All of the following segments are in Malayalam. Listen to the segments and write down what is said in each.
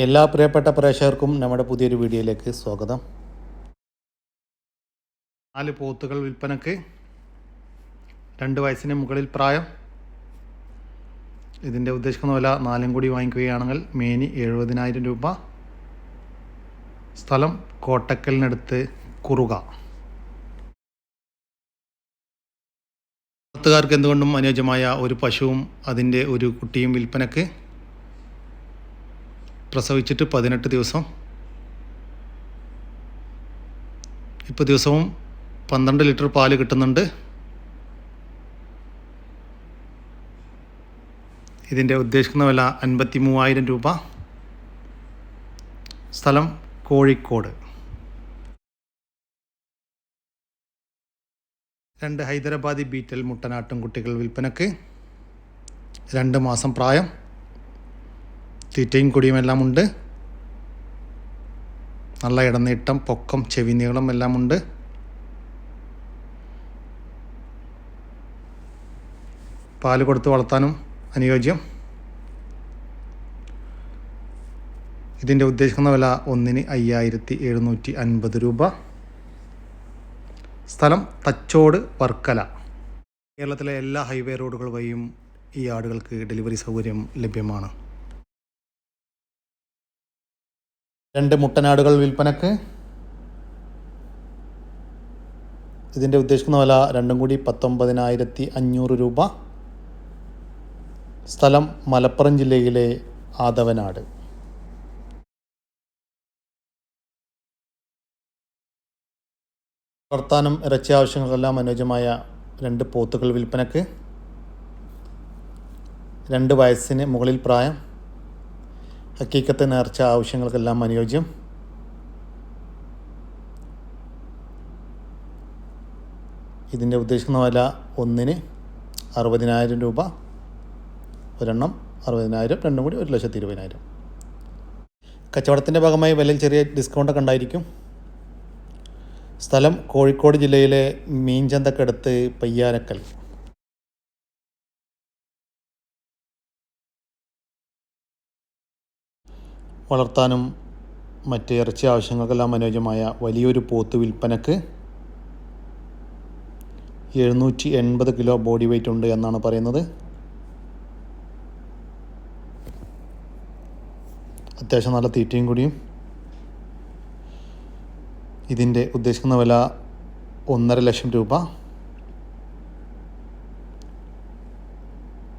എല്ലാ പ്രിയപ്പെട്ട പ്രേക്ഷകർക്കും നമ്മുടെ പുതിയൊരു വീഡിയോയിലേക്ക് സ്വാഗതം. നാല് പോത്തുകൾ വിൽപ്പനക്ക് രണ്ട് വയസ്സിന് മുകളിൽ പ്രായം. ഇതിന്റെ ഉദ്ദേശിക്കുന്ന വില നാലും കൂടി വാങ്ങിക്കുകയാണെങ്കിൽ മേനി എഴുപതിനായിരം രൂപ. സ്ഥലം കോട്ടക്കലിനടുത്ത് കുറുക. വളർത്തുകാർക്ക് എന്തുകൊണ്ടും അനുയോജ്യമായ ഒരു പശുവും അതിന്റെ ഒരു കുട്ടിയും വിൽപ്പനക്ക്. പ്രസവിച്ചിട്ട് പതിനെട്ട് ദിവസം. ഇപ്പോൾ ദിവസവും പന്ത്രണ്ട് ലിറ്റർ പാൽ കിട്ടുന്നുണ്ട്. ഇതിന്റെ ഉദ്ദേശിക്കുന്ന വില അൻപത്തി മൂവായിരം രൂപ. സ്ഥലം കോഴിക്കോട്. രണ്ട് ഹൈദരാബാദി ബീറ്റൽ മുട്ടനാട്ടും കുട്ടികൾ വിൽപ്പനക്ക്. രണ്ട് മാസം പ്രായം. തീറ്റയും കൊടിയും എല്ലാം ഉണ്ട്. നല്ല ഇടനീട്ടം പൊക്കം ചെവി നീളം എല്ലാം ഉണ്ട്. പാൽ കൊടുത്ത് വളർത്താനും അനുയോജ്യം. ഇതിന്റെ ഉദ്ദേശിക്കുന്ന വില ഒന്നിന് അയ്യായിരത്തി എഴുന്നൂറ്റി അൻപത് രൂപ. സ്ഥലം തച്ചോട് വർക്കല. കേരളത്തിലെ എല്ലാ ഹൈവേ റോഡുകൾ വഴിയും ഈ ആടുകൾക്ക് ഡെലിവറി സൗകര്യം ലഭ്യമാണ്. രണ്ട് മുട്ടനാടുകൾ വിൽപ്പനക്ക്. ഇതിന്റെ ഉദ്ദേശിക്കുന്ന വില രണ്ടും കൂടി പത്തൊമ്പതിനായിരത്തി അഞ്ഞൂറ് രൂപ. സ്ഥലം മലപ്പുറം ജില്ലയിലെ ആദവനാട്. വർത്താനം ഇറച്ചി ആവശ്യങ്ങൾക്കെല്ലാം അനുയോജ്യമായ രണ്ട് പോത്തുകൾ വിൽപ്പനക്ക്. രണ്ട് വയസ്സിന് മുകളിൽ പ്രായം. ഹക്കീക്കത്ത് നേർച്ച ആവശ്യങ്ങൾക്കെല്ലാം അനുയോജ്യം. ഇതിന്റെ ഉദ്ദേശിക്കുന്ന വില ഒന്നിന് അറുപതിനായിരം രൂപ. ഒരെണ്ണം അറുപതിനായിരം രണ്ടും കൂടി ഒരു ലക്ഷത്തി ഇരുപതിനായിരം. കച്ചവടത്തിന്റെ ഭാഗമായി വിലയിൽ ചെറിയ ഡിസ്കൗണ്ടൊക്കെ ഉണ്ടായിരിക്കും. സ്ഥലം കോഴിക്കോട് ജില്ലയിലെ മീൻചന്തക്കടുത്ത് പയ്യാരക്കൽ വളർത്താനും മറ്റ് ഇറച്ചി ആവശ്യങ്ങൾക്കെല്ലാം അനുയോജ്യമായ വലിയൊരു പോത്ത് വിൽപ്പനക്ക് എഴുന്നൂറ്റി എൺപത് കിലോ ബോഡി വെയ്റ്റ് ഉണ്ട് എന്നാണ് പറയുന്നത്. അത്യാവശ്യം നല്ല തീറ്റയും കൂടിയും. ഇതിന്റെ ഉദ്ദേശിക്കുന്ന വില ഒന്നര ലക്ഷം രൂപ.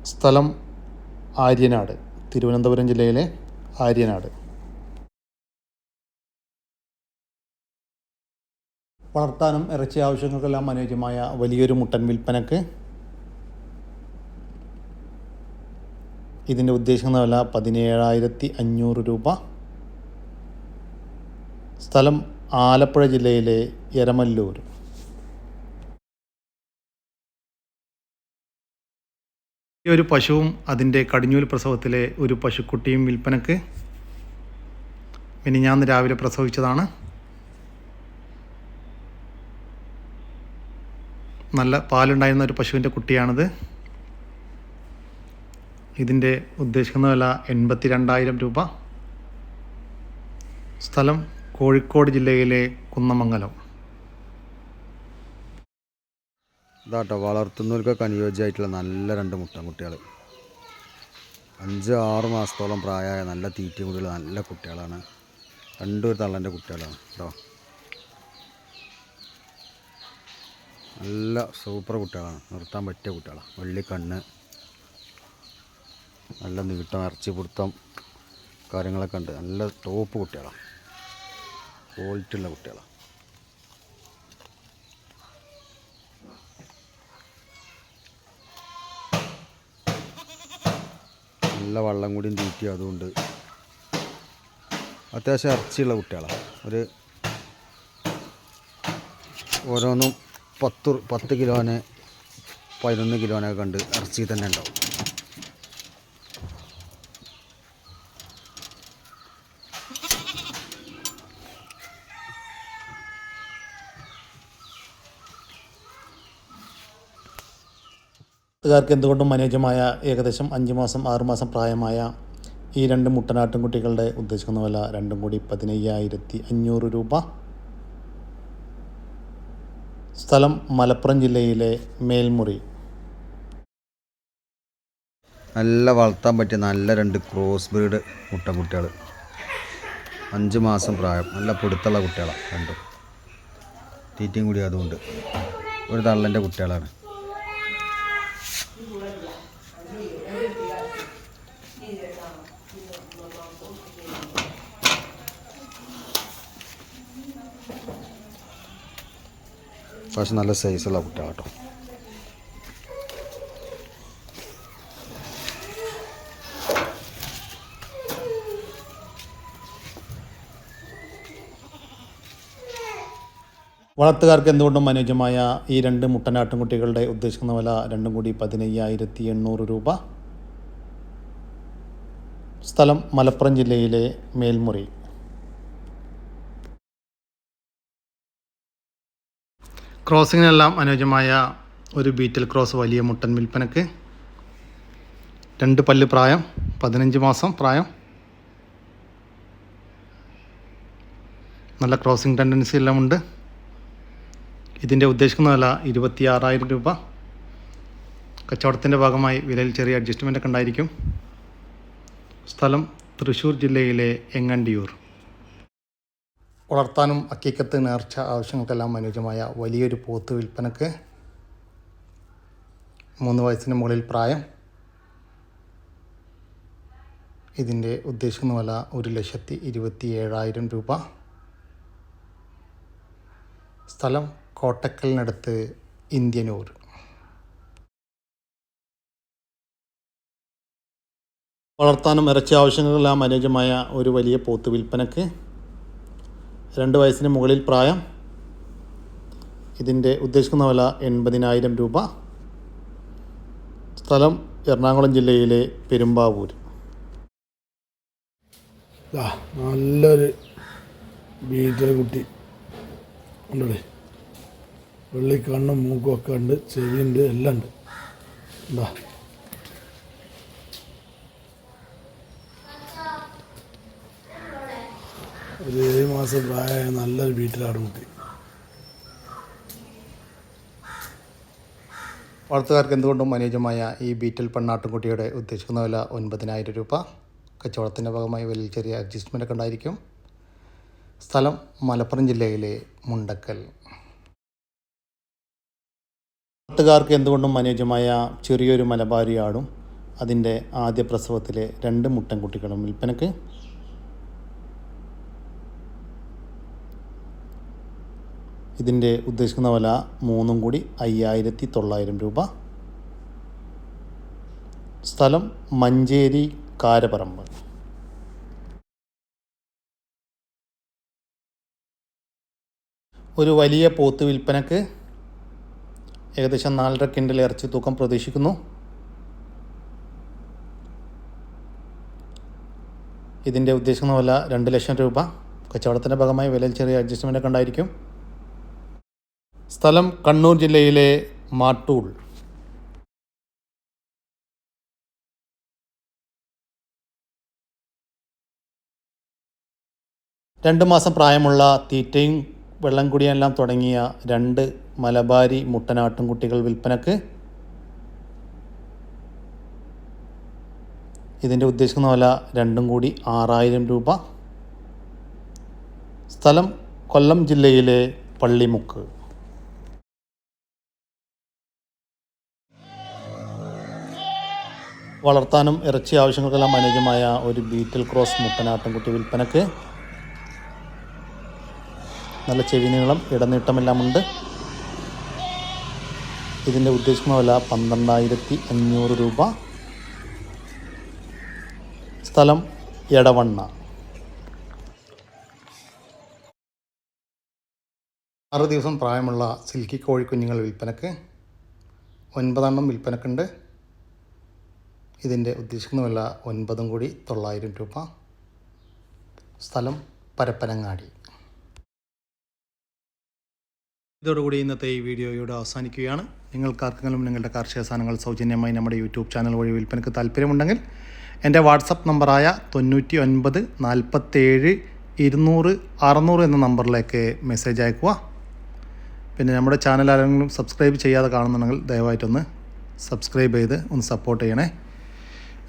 സ്ഥലം ആര്യനാട് തിരുവനന്തപുരം ജില്ലയിലെ ആര്യനാട്. വളർത്താനും ഇറച്ചി ആവശ്യങ്ങൾക്കെല്ലാം അനുയോജ്യമായ വലിയൊരു മുട്ടൻ വിൽപ്പനക്ക് ഇതിന്റെ ഉദ്ദേശിക്കുന്ന വില പതിനേഴായിരത്തി അഞ്ഞൂറ് രൂപ. സ്ഥലം ആലപ്പുഴ ജില്ലയിലെ എരമല്ലൂർ. ഈ ഒരു പശുവും അതിന്റെ കടിഞ്ഞൂൽ പ്രസവത്തിലെ ഒരു പശുക്കുട്ടിയും വിൽപ്പനക്ക്. മിനിഞ്ഞാന്ന് രാവിലെ പ്രസവിച്ചതാണ്. നല്ല പാലുണ്ടായിരുന്ന ഒരു പശുവിന്റെ കുട്ടിയാണിത്. ഇതിന്റെ ഉദ്ദേശിക്കുന്ന വില എൺപത്തി രണ്ടായിരം രൂപ. സ്ഥലം കോഴിക്കോട് ജില്ലയിലെ കുന്നമംഗലം. ഇതാട്ടോ വളർത്തുന്നവർക്കൊക്കെ അനുയോജ്യമായിട്ടുള്ള നല്ല രണ്ട് മുട്ടൻകുട്ടികൾ അഞ്ച് ആറ് മാസത്തോളം പ്രായമായ നല്ല തീറ്റ കുട്ടികൾ നല്ല കുട്ടികളാണ്. രണ്ടൊരു തള്ളന്റെ കുട്ടികളാണ് കേട്ടോ. നല്ല സൂപ്പർ കുട്ടികളാണ്. നിർത്താൻ പറ്റിയ കുട്ടികളാണ്. വെള്ളിക്കണ്ണ് നല്ല നീട്ടം ഇറച്ചി പിടുത്തം കാര്യങ്ങളൊക്കെ ഉണ്ട്. നല്ല ടോപ്പ് കുട്ടികളാണ്. ക്വാളിറ്റി ഉള്ള കുട്ടികളാണ്. നല്ല വള്ളം കൂടിയും തീറ്റി അതുകൊണ്ട് അത്യാവശ്യം ഇറച്ചിയുള്ള കുട്ടികളാണ്. ഒരു ഓരോന്നും പത്ത് പത്ത് കിലോന് പതിനൊന്ന് കിലോനൊക്കെ കണ്ട് ഇറച്ചി തന്നെ ഉണ്ടാവും. കാർക്ക് എന്തുകൊണ്ടും മനോജമായ ഏകദേശം അഞ്ച് മാസം ആറ് മാസം പ്രായമായ ഈ രണ്ട് മുട്ടനാട്ടിൻകുട്ടികളുടെ ഉദ്ദേശിക്കുന്ന വില രണ്ടും കൂടി പതിനയ്യായിരത്തി അഞ്ഞൂറ് രൂപ. സ്ഥലം മലപ്പുറം ജില്ലയിലെ മേൽമുറി. നല്ല വളർത്താൻ പറ്റിയ നല്ല രണ്ട് ക്രോസ് ബ്രീഡ് മുട്ടൻകുട്ടികൾ അഞ്ച് മാസം പ്രായം. നല്ല പൊടുത്തുള്ള കുട്ടികളാണ് രണ്ടും. തീറ്റയും കൂടി അതുകൊണ്ട് ഒരു തള്ളന്റെ കുട്ടികളാണ്. പക്ഷെ നല്ല സൈസുള്ള കുട്ടികളാട്ടോ. വളർത്തുകാർക്ക് എന്തുകൊണ്ടും അനുയോജ്യമായ ഈ രണ്ട് മുട്ടനാട്ടിൻകുട്ടികളുടെ ഉദ്ദേശിക്കുന്ന വില രണ്ടും കൂടി പതിനയ്യായിരത്തി എണ്ണൂറ് രൂപ. സ്ഥലം മലപ്പുറം ജില്ലയിലെ മേൽമുറി. ക്രോസിങ്ങിനെല്ലാം അനുയോജ്യമായ ഒരു ബീറ്റൽ ക്രോസ് വലിയ മുട്ടൻ വിൽപ്പനക്ക് രണ്ട് പല്ല് പ്രായം പതിനഞ്ച് മാസം പ്രായം. നല്ല ക്രോസിംഗ് ടെൻഡൻസി എല്ലാം ഉണ്ട്. ഇതിന്റെ ഉദ്ദേശിക്കുന്ന വില ഇരുപത്തി ആറായിരം രൂപ. കച്ചവടത്തിന്റെ ഭാഗമായി വിലയിൽ ചെറിയ അഡ്ജസ്റ്റ്മെന്റ് ഒക്കെ ഉണ്ടായിരിക്കും. സ്ഥലം തൃശ്ശൂർ ജില്ലയിലെ എങ്ങണ്ടിയൂർ. വളർത്താനും അക്കീക്കത്ത് നേർച്ച ആവശ്യങ്ങൾക്കെല്ലാം അനുയോജ്യമായ വലിയൊരു പോത്ത് വിൽപ്പനക്ക് മൂന്ന് വയസ്സിന് മുകളിൽ പ്രായം. ഇതിന്റെ ഉദ്ദേശിക്കുന്ന വില ഒരു ലക്ഷത്തി ഇരുപത്തി ഏഴായിരം രൂപ. സ്ഥലം കോട്ടക്കലിനടുത്ത് ഇന്ത്യനൂർ. വളർത്താനും ഇറച്ചി ആവശ്യങ്ങളെല്ലാം അനുയോജ്യമായ ഒരു വലിയ പോത്ത് വിൽപ്പനക്ക് രണ്ട് വയസ്സിന് മുകളിൽ പ്രായം. ഇതിന്റെ ഉദ്ദേശിക്കുന്ന വില എൺപതിനായിരം രൂപ. സ്ഥലം എറണാകുളം ജില്ലയിലെ പെരുമ്പാവൂർ. നല്ലൊരു ബീറ്റർ കുട്ടി. ഉണ്ടല്ലേ? വെള്ളിക്കണ്ണും മൂക്കും ഒക്കെ ഉണ്ട് ചെവിയുണ്ട് എല്ലാം ഉണ്ട്. എന്താ ഒരു ഏഴ് മാസം പ്രായമായ നല്ലൊരു വീട്ടിലാണ് കുട്ടി. വളർത്തുകാർക്ക് എന്തുകൊണ്ടും അനുയോജ്യമായ ഈ ബീറ്റൽ പെണ്ണാട്ടുംകുട്ടിയുടെ ഉദ്ദേശിക്കുന്ന വില ഒൻപതിനായിരം രൂപ. കച്ചവടത്തിന്റെ ഭാഗമായി വലിയ ചെറിയ അഡ്ജസ്റ്റ്മെന്റ് ഒക്കെ ഉണ്ടായിരിക്കും. സ്ഥലം മലപ്പുറം ജില്ലയിലെ മുണ്ടക്കൽ. വളർത്തുകാർക്ക് എന്തുകൊണ്ടും അനുയോജ്യമായ ചെറിയൊരു മലബാരിയാടും അതിന്റെ ആദ്യ പ്രസവത്തിലെ രണ്ട് മുട്ടൻകുട്ടികളും വിൽപ്പനക്ക് ഇതിന്റെ ഉദ്ദേശിക്കുന്ന വില മൂന്നും കൂടി അയ്യായിരത്തി തൊള്ളായിരം രൂപ. സ്ഥലം മഞ്ചേരി കാരപറമ്പ്. ഒരു വലിയ പോത്ത് വിൽപ്പനക്ക് ഏകദേശം നാലര കിൻഡൽ ഇറച്ചി തൂക്കം പ്രതീക്ഷിക്കുന്നു. ഇതിന്റെ ഉദ്ദേശിക്കുന്ന വില രണ്ട് ലക്ഷം രൂപ. കച്ചവടത്തിന്റെ ഭാഗമായി വിലയിൽ ചെറിയ അഡ്ജസ്റ്റ്മെന്റ് ഒക്കെ ഉണ്ടായിരിക്കും. സ്ഥലം കണ്ണൂർ ജില്ലയിലെ മാട്ടൂൾ. രണ്ട് മാസം പ്രായമുള്ള തീറ്റയും വെള്ളം കുടിയെല്ലാം തുടങ്ങിയ രണ്ട് മലബാരി മുട്ടനാട്ടും കുട്ടികൾ വിൽപ്പനക്ക് ഇതിന്റെ ഉദ്ദേശിക്കുന്ന വില രണ്ടും കൂടി ആറായിരം രൂപ. സ്ഥലം കൊല്ലം ജില്ലയിലെ പള്ളിമുക്ക്. വളർത്താനും ഇറച്ചി ആവശ്യങ്ങൾക്കെല്ലാം അനുയോജ്യമായ ഒരു ബീറ്റിൽ ക്രോസ് മുട്ടനാട്ടിൻകുട്ടി വിൽപ്പനക്ക് നല്ല ചെവി നീളം ഇടനീട്ടമെല്ലാം ഉണ്ട്. ഇതിന്റെ ഉദ്ദേശിക്കുന്ന വില പന്ത്രണ്ടായിരത്തി അഞ്ഞൂറ് രൂപ. സ്ഥലം എടവണ്ണ. ആറ് ദിവസം പ്രായമുള്ള സിൽക്കി കോഴിക്കുഞ്ഞുങ്ങൾ വിൽപ്പനക്ക്. ഒൻപതെണ്ണം വിൽപ്പനക്കുണ്ട്. ഇതിന്റെ ഉദ്ദേശിക്കുന്ന വില ഒൻപതും കൂടി തൊള്ളായിരം രൂപ. സ്ഥലം പരപ്പനങ്ങാടി. ഇതോടുകൂടി ഇന്നത്തെ ഈ വീഡിയോ ഇവിടെ അവസാനിക്കുകയാണ് നിങ്ങൾക്കാർക്കെങ്കിലും നിങ്ങളുടെ കാർഷിക സാധനങ്ങൾ സൗജന്യമായി നമ്മുടെ യൂട്യൂബ് ചാനൽ വഴി വിൽപ്പനയ്ക്ക് താല്പര്യമുണ്ടെങ്കിൽ എന്റെ വാട്സപ്പ് നമ്പറായ തൊണ്ണൂറ്റി ഒൻപത് നാൽപ്പത്തേഴ് ഇരുന്നൂറ് അറുന്നൂറ് എന്ന നമ്പറിലേക്ക് മെസ്സേജ് അയക്കുക. പിന്നെ നമ്മുടെ ചാനൽ ആരെങ്കിലും സബ്സ്ക്രൈബ് ചെയ്യാതെ കാണുന്നുണ്ടെങ്കിൽ ദയവായിട്ടൊന്ന് സബ്സ്ക്രൈബ് ചെയ്ത് ഒന്ന് സപ്പോർട്ട് ചെയ്യണേ.